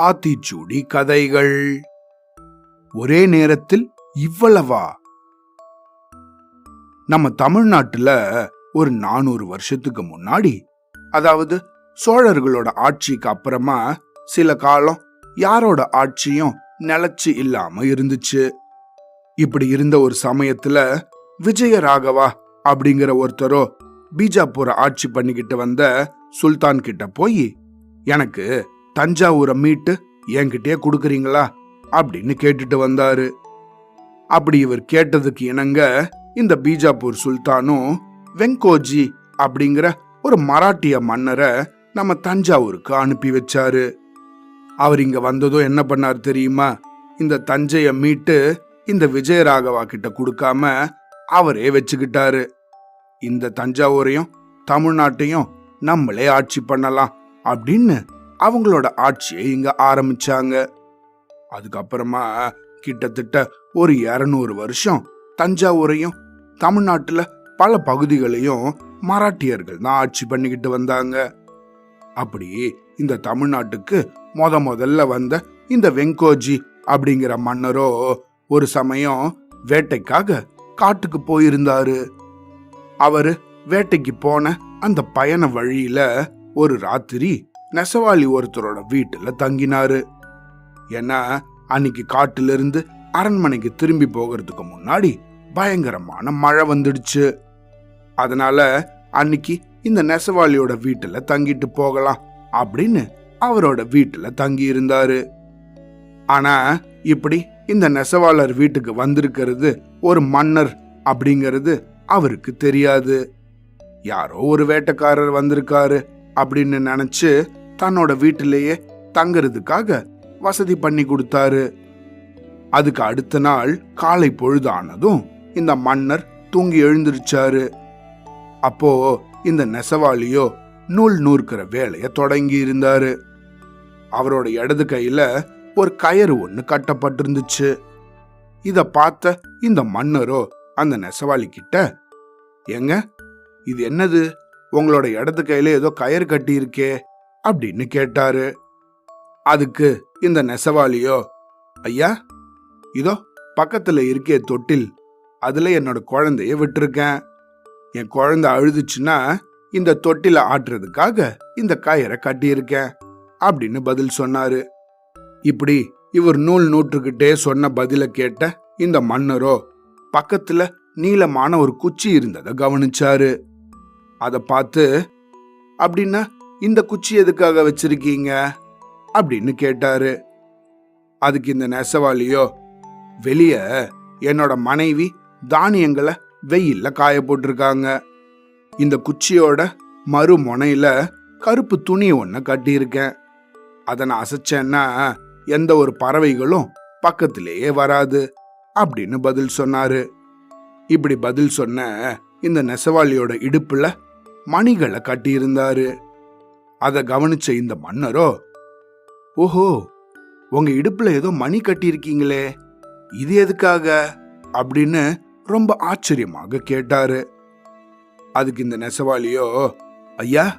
ஆத்திச்சூடி கதைகள். ஒரே நேரத்தில் இவ்வளவா? நம்ம தமிழ்நாட்டுல ஒரு நானூறு வருஷத்துக்கு முன்னாடி அதாவது சோழர்களோட ஆட்சிக்கு அப்புறமா சில காலம் யாரோட ஆட்சியும் நிலச்சி இல்லாம இருந்துச்சு. இப்படி இருந்த ஒரு சமயத்துல விஜயராகவா அப்படிங்கிற ஒருத்தரோ பீஜாப்பூரை ஆட்சி பண்ணிக்கிட்டு வந்த சுல்தான் கிட்ட போய் எனக்கு தஞ்சாவூரை மீட்டு என்கிட்டயே கொடுக்குறீங்களா? அப்படின்னு கேட்டுட்டு வந்தாரு. அப்படி இவர் கேட்டதுக்கு இணங்க இந்த பீஜாப்பூர் சுல்தானும் வெங்கோஜி அப்படிங்கிற ஒரு மராட்டிய மன்னரை நம்ம தஞ்சாவூருக்கு அனுப்பி வச்சாரு. அவர் இங்க வந்ததும் என்ன பண்ணார் தெரியுமா? இந்த தஞ்சையை மீட்டு இந்த விஜயராகவா கிட்ட கொடுக்காம அவரே வச்சுக்கிட்டாரு. இந்த தஞ்சாவூரையும் தமிழ்நாட்டையும் நம்மளே ஆட்சி பண்ணலாம் அப்படின்னு அவங்களோட ஆட்சியை இங்க ஆரம்பிச்சாங்க. அதுக்கப்புறமா கிட்டத்தட்ட ஒரு இருநூறு வருஷம் தஞ்சாவூரையும் தமிழ்நாட்டுல பல பகுதிகளையும் மராட்டியர்கள் தான் ஆட்சி பண்ணிக்கிட்டு வந்தாங்க. அப்படி இந்த தமிழ்நாட்டுக்கு முத முதல்ல வந்த இந்த வெங்கோஜி அப்படிங்கிற மன்னரோ ஒரு சமயம் வேட்டைக்காக காட்டுக்கு போயிருந்தாரு. அவரு வேட்டைக்கு போன அந்த பயண வழியில ஒரு ராத்திரி நெசவாளி ஒருத்தரோட வீட்டுல தங்கினாரு. ஏன்னா அன்னைக்கு காட்டுல இருந்து அரண்மனைக்கு திரும்பி போகிறதுக்கு முன்னாடி பயங்கரமான மழை வந்துடுச்சு. அதனால அன்னைக்கு இந்த நெசவாளியோட வீட்டுல தங்கிட்டு போகலாம் அப்படின்னு அவரோட வீட்டுல தங்கி இருந்தாரு ஆனா இப்படி இந்த நெசவாளர் வீட்டுக்கு வந்திருக்கிறது ஒரு மன்னர் அப்படிங்கிறது அவருக்கு தெரியாது. யாரோ ஒரு வேட்டைக்காரர் வந்திருக்காரு அப்படின்னு நினைச்சு தன்னோட வீட்டிலேயே தங்கறதுக்காக வசதி பண்ணி கொடுத்தாரு. அதுக்கு அடுத்த நாள் காலை பொழுதானதும் இந்த மன்னர் தூங்கி எழுந்திருச்சாரு. அப்போ இந்த நெசவாளியோ நூல் நூற்கிற வேலைய தொடங்கி இருந்தாரு. அவரோட இடது கையில ஒரு கயறு ஒண்ணு கட்டப்பட்டிருந்துச்சு. இத பார்த்த இந்த மன்னரோ அந்த நெசவாளி கிட்ட ஏங்க இது என்னது? உங்களோட இடது கையில ஏதோ கயிறு கட்டி இருக்கே அப்படின்னு கேட்டாரு. அதுக்கு இந்த நெசவாளியோ ஐயா இதோ பக்கத்துல இருக்கே தொட்டில். அதுல என்னோட குழந்தைய விட்டுருக்கேன். என் குழந்தை அழுதுச்சுன்னா இந்த தொட்டில ஆட்டுறதுக்காக இந்த கயரை கட்டியிருக்கேன் அப்படின்னு பதில் சொன்னாரு. இப்படி இவர் நூல் நூற்றுக்கிட்டே சொன்ன பதில கேட்ட இந்த மன்னரோ பக்கத்துல நீளமான ஒரு குச்சி இருந்ததை கவனிச்சாரு. அதை பார்த்து அப்படின்னா இந்த குச்சி எதுக்காக வச்சிருக்கீங்க? அப்படின்னு கேட்டாரு. அதுக்கு இந்த நெசவாளியோ வெளிய என்னோட மனைவி தானியங்களை வெயில்ல காய போட்டிருக்காங்க. இந்த குச்சியோட மறுமுனையில கருப்பு துணி ஒன்று கட்டியிருக்கேன். அதை நான் அசைச்சேன்னா எந்த ஒரு பறவைகளும் பக்கத்திலேயே வராது அப்படின்னு பதில் சொன்னாரு. இப்படி பதில் சொன்ன இந்த நெசவாளியோட இடுப்புல மணிகளை கட்டியிருந்தாரு. அதை கவனிச்ச இந்த மன்னரோ ஓஹோ உங்க இடுப்புல ஏதோ மணி கட்டியிருக்கீங்களே இது எதுக்காக? அப்படின்னு ரொம்ப ஆச்சரியமாக கேட்டாரு. அதுக்கு இந்த நெசவாளியோ ஐயா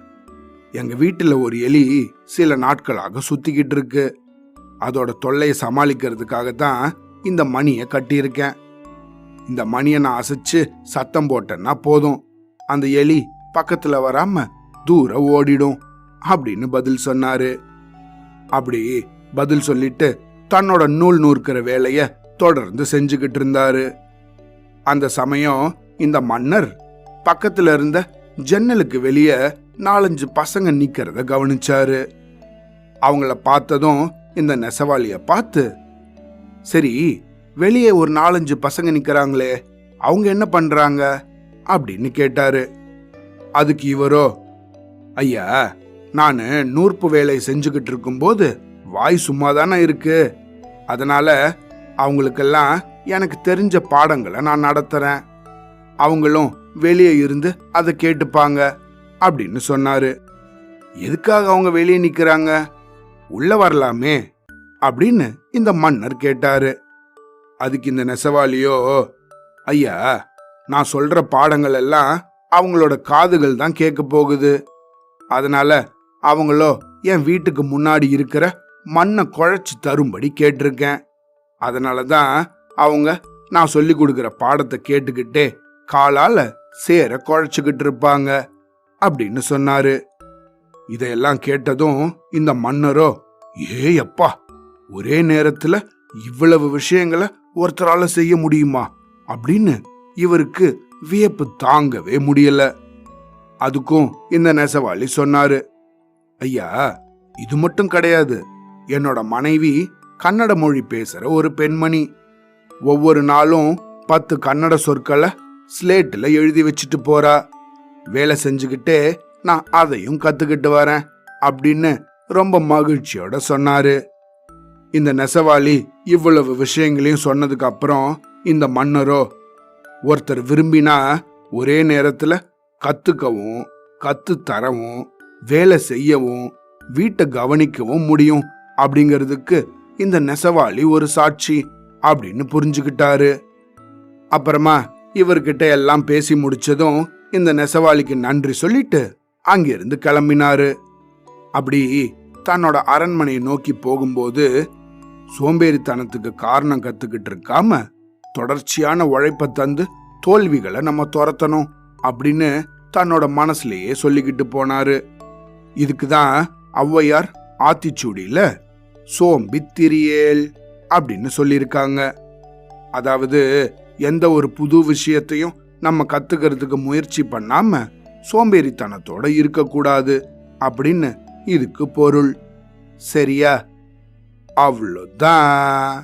எங்க வீட்டுல ஒரு எலி சில நாட்களாக சுத்திக்கிட்டு இருக்கு. அதோட தொல்லையை சமாளிக்கிறதுக்காக தான் இந்த மணியை கட்டியிருக்கேன். இந்த மணியை நான் அசைச்சு சத்தம் போட்டேன்னா போதும். அந்த எலி பக்கத்துல வராம தூர ஓடிடும் அப்படின்னு பதில் சொன்னாரு. அப்படி பதில் சொல்லிட்டு தன்னோட நூல் நூற்கிற வேலைய தொடர்ந்து செஞ்சுக்கிட்டு இருந்தாரு. அந்த சமயம் இந்த மன்னர் பக்கத்துல இருந்த ஜன்னலுக்கு வெளியே நாலஞ்சு பசங்க நிக்கிறத கவனிச்சாரு. அவங்கள பார்த்ததும் இந்த நெசவாளிய பார்த்து சரி வெளியே ஒரு நாலஞ்சு பசங்க நிக்கிறாங்களே அவங்க என்ன பண்றாங்க? அப்படின்னு கேட்டாரு. அதுக்கு இவரோ? ஐயா நான் நூற்பு வேலை செஞ்சுக்கிட்டு இருக்கும்போது வாய் சும்மா தானே இருக்கு. அதனால அவங்களுக்கெல்லாம் எனக்கு தெரிஞ்ச பாடங்களை நான் நடத்துறேன். அவங்களும் வெளியே இருந்து அதை கேட்டுப்பாங்க அப்படின்னு சொன்னாரு. எதுக்காக அவங்க வெளியே நிக்கிறாங்க? உள்ள வரலாமே அப்படின்னு இந்த மன்னர் கேட்டாரு. அதுக்கு இந்த நெசவாளியோ ஐயா நான் சொல்ற பாடங்கள் எல்லாம் அவங்களோட காதுகள் தான் கேட்க போகுது. அதனால அவங்களோ என் வீட்டுக்கு முன்னாடி இருக்கிற மண்ணை குழைச்சி தரும்படி கேட்டிருக்கேன். அதனால தான் அவங்க நான் சொல்லி கொடுக்குற பாடத்தை கேட்டுக்கிட்டே காலால சேர குழைச்சிக்கிட்டு இருப்பாங்க அப்படின்னு சொன்னாரு. இதையெல்லாம் கேட்டதும் இந்த மன்னரோ ஏ அப்பா ஒரே நேரத்துல இவ்வளவு விஷயங்களை ஒருத்தரால செய்ய முடியுமா? அப்படின்னு இவருக்கு வியப்பு தாங்கவே முடியல. அதுக்கும் இந்த நெசவாளி சொன்னாரு ஐயா இது மட்டும் கிடையாது. என்னோட மனைவி கன்னட மொழி பேசுற ஒரு பெண்மணி. ஒவ்வொரு நாளும் பத்து கன்னட சொற்களை ஸ்லேட்டில் எழுதி வச்சுட்டு போறா. வேலை செஞ்சுக்கிட்டே நான் அதையும் கத்துக்கிட்டு வரேன் அப்படின்னு ரொம்ப மகிழ்ச்சியோட சொன்னாரு. இந்த நெசவாளி இவ்வளவு விஷயங்களையும் சொன்னதுக்கு அப்புறம் இந்த மன்னரோ ஒருத்தர் விரும்பினா ஒரே நேரத்துல கத்துக்கவும் கத்து தரவும் வேலை செய்யவும் வீட்டை கவனிக்கவும் முடியும். அப்படிங்கிறதுக்கு இந்த நெசவாளி ஒரு சாட்சி அப்படின்னு புரிஞ்சுக்கிட்டாரு. அப்புறமா இவர்கிட்ட எல்லாம் பேசி முடிச்சதும் இந்த நெசவாளிக்கு நன்றி சொல்லிட்டு அங்கிருந்து கிளம்பினாரு. அப்படி தன்னோட அரண்மனையை நோக்கி போகும்போது சோம்பேறித்தனத்துக்கு காரணம் கத்துக்கிட்டு இருக்காம தொடர்ச்சியான உழைப்பை தந்து தோல்விகளை நம்ம துரத்தணும் அப்படின்னு தன்னோட மனசுலயே சொல்லிக்கிட்டு போனாரு. இதுக்கு தான் ஔவையார் ஆத்திச்சூடியில சோம்பித்திரியேல் அப்படின்னு சொல்லியிருக்காங்க. அதாவது எந்த ஒரு புது விஷயத்தையும் நம்ம கத்துக்கிறதுக்கு முயற்சி பண்ணாம சோம்பேறித்தனத்தோட இருக்கக்கூடாது அப்படின்னு இதுக்கு பொருள். சரியா? அவ்வளோதான்.